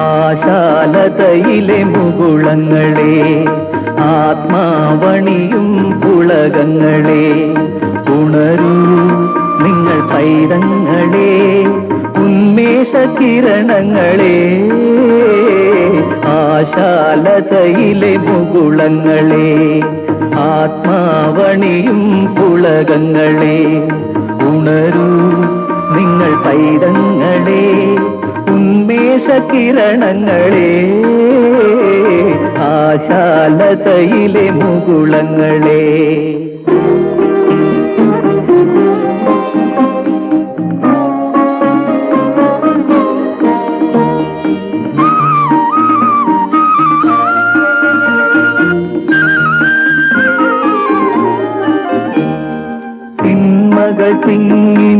ആശാലതയിലെ മുകുളങ്ങളെ ആത്മാവണിയും പുളകങ്ങളെ ഉണരൂ നിങ്ങൾ പൈതങ്ങളെ ഉന്മേഷ കിരണങ്ങളെ ആശാലതയിലെ മുകുളങ്ങളെ ആത്മാവണിയും പുളകങ്ങളെ ഉണരൂ നിങ്ങൾ പൈതങ്ങളെ. ഉന്മേഷ കിരണങ്ങളെ ആശാലതയിലെ മുകുളങ്ങളെ.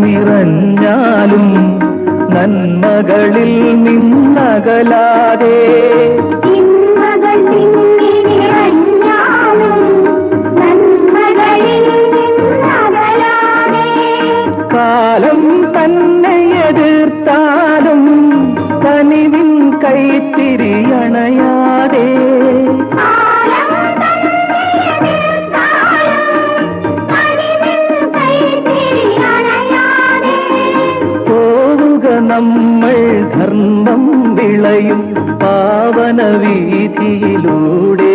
നിറഞ്ഞാലും നന്മകളിൽ നിന്നകലാതെ കാലം തന്നെ എതിർത്താലും കനിവിൻ കൈത്തിരിയണയാതെ നമ്മൾ ധർമ്മം വിളയും പാവന വീതിയിലൂടെ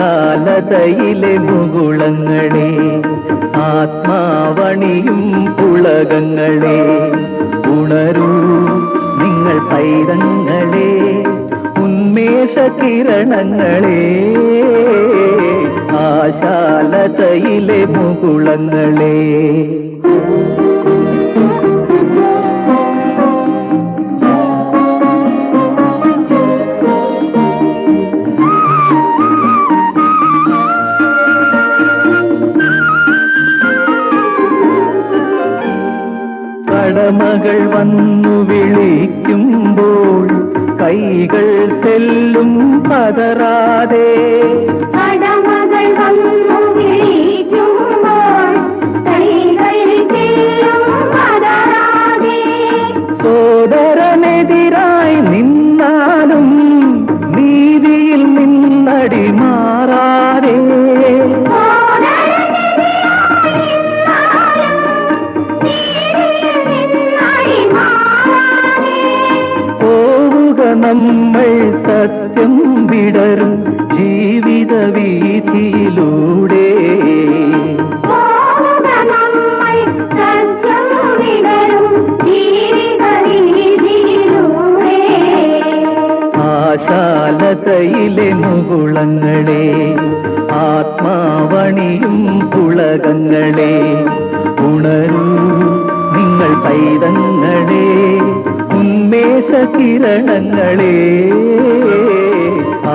ആശാലതയിലെ മുകുളങ്ങളെ ആത്മാവണിയും പുളകങ്ങളെ ഉണരൂ നിങ്ങൾ പൈതങ്ങളെ. ഉന്മേഷ കിരണങ്ങളെ ആശാലതയിലെ മുകുളങ്ങളെ. കടമകൾ വന്നു വിളിക്കുമ്പോൾ കൈകൾ തെല്ലും പതറാതെ പതറാതെ സോദരനെതിരായി നിന്നാലും നമ്മൾ സത്യം വിടരും ജീവിത വീതിയിലൂടെ ആശാലതയിലെ മുകുളങ്ങളെ ആത്മാവണിയും പുളകങ്ങളെ ഉണരൂ നിങ്ങൾ പൈതങ്ങളെ. കിരണങ്ങളെ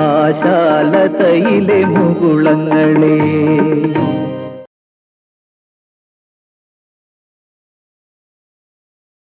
ആശാലതയിലെ മുകുളങ്ങളെ.